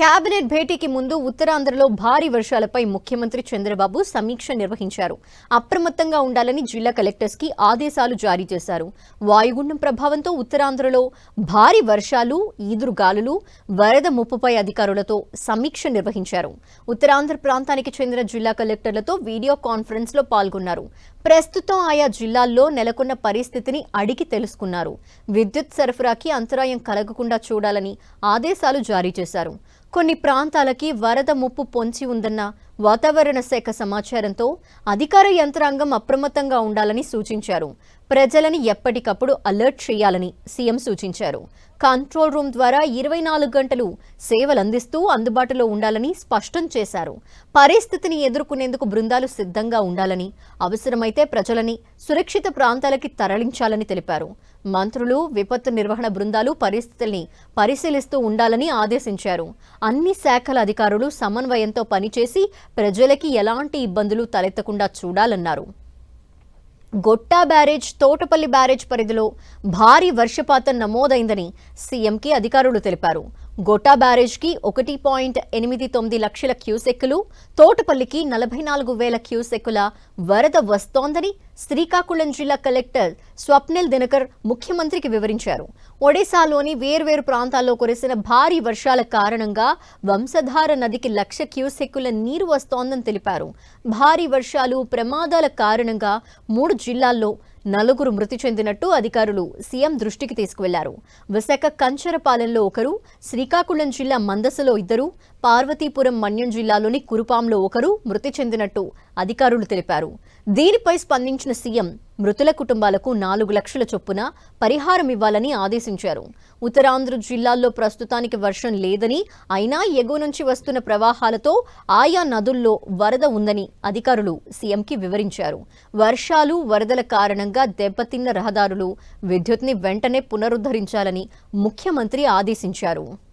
Cabinet భేటీకి ముందు ఉత్తరాంధ్రలో భారీ వర్షాలపై ముఖ్యమంత్రి చంద్రబాబు సమీక్ష నిర్వహించారు. అప్రమత్తంగా ఉండాలని జిల్లా కలెక్టర్స్కి ఆదేశాలు జారీ చేశారు. వాయుగుండం ప్రభావంతో ఉత్తరాంధ్రలో భారీ వర్షాలు ఈదురుగాలులు వరద ముప్పుపై అధికారులతో సమీక్ష నిర్వహించారు. ఉత్తరాంధ్ర ప్రాంతానికి చెందిన జిల్లా కలెక్టర్లతో వీడియో కాన్ఫరెన్స్లో పాల్గొన్నారు. ప్రస్తుతం ఆయా జిల్లాల్లో నెలకొన్న పరిస్థితిని అడిగి తెలుసుకున్నారు. విద్యుత్ సరఫరాకి అంతరాయం కలగకుండా చూడాలని ఆదేశాలు జారీ చేశారు. కొన్ని ప్రాంతాలకి వరద ముప్పు పొంచి ఉందన్న వాతావరణ శాఖ సమాచారంతో అధికార యంత్రాంగం అప్రమత్తంగా ఉండాలని సూచించారు. ప్రజలని ఎప్పటికప్పుడు అలర్ట్ చేయాలని సీఎం సూచించారు. కంట్రోల్ రూమ్ ద్వారా ఇరవై నాలుగు గంటలు సేవలు అందిస్తూ అందుబాటులో ఉండాలని స్పష్టం చేశారు. పరిస్థితిని ఎదుర్కొనేందుకు బృందాలు సిద్ధంగా ఉండాలని అవసరమైతే ప్రజలని సురక్షిత ప్రాంతాలకి తరలించాలని తెలిపారు. మంత్రులు విపత్తు నిర్వహణ బృందాలు పరిస్థితుల్ని పరిశీలిస్తూ ఉండాలని ఆదేశించారు. అన్ని శాఖల అధికారులు సమన్వయంతో పనిచేసి ప్రజలకి ఎలాంటి ఇబ్బందులు తలెత్తకుండా చూడాలన్నారు. గొట్టా బ్యారేజ్ తోటపల్లి బ్యారేజ్ పరిధిలో భారీ వర్షపాతం నమోదైందని సీఎంకి అధికారులు తెలిపారు. గొట్టా బ్యారేజ్కి ఒకటి పాయింట్ ఎనిమిది తొమ్మిది లక్షల క్యూసెక్కులు తోటపల్లికి నలభై నాలుగు వేల క్యూసెక్కుల వరద వస్తోందని శ్రీకాకుళం జిల్లా కలెక్టర్ స్వప్నిల్ దినకర్ ముఖ్యమంత్రికి వివరించారు. ఒడిశాలోని వేర్వేరు ప్రాంతాల్లో కురిసిన భారీ వర్షాల కారణంగా వంశధార నదికి లక్ష క్యూసెక్కుల నీరు వస్తోందని తెలిపారు. భారీ వర్షాలు ప్రమాదాల కారణంగా మూడు జిల్లాల్లో నలుగురు మృతి చెందినట్టు అధికారులు సీఎం దృష్టికి తీసుకువెళ్ళారు. విశాఖ కంచరపాలెంలో ఒకరు శ్రీకాకుళం జిల్లా మందసలో ఇద్దరు పార్వతీపురం మన్యం జిల్లాలోని కురుపాంలో ఒకరు మృతి చెందినట్టు అధికారులు తెలిపారు. దీనిపై స్పందించిన సీఎం. మృతుల కుటుంబాలకు నాలుగు లక్షల చొప్పున పరిహారం ఇవ్వాలని ఆదేశించారు. ఉత్తరాంధ్ర జిల్లాల్లో ప్రస్తుతానికి వర్షం లేదని అయినా ఎగువ నుంచి వస్తున్న ప్రవాహాలతో ఆయా నదుల్లో వరద ఉందని అధికారులు సీఎంకి వివరించారు. వర్షాలు వరదల కారణంగా దెబ్బతిన్న రహదారులు విద్యుత్ని వెంటనే పునరుద్ధరించాలని ముఖ్యమంత్రి ఆదేశించారు.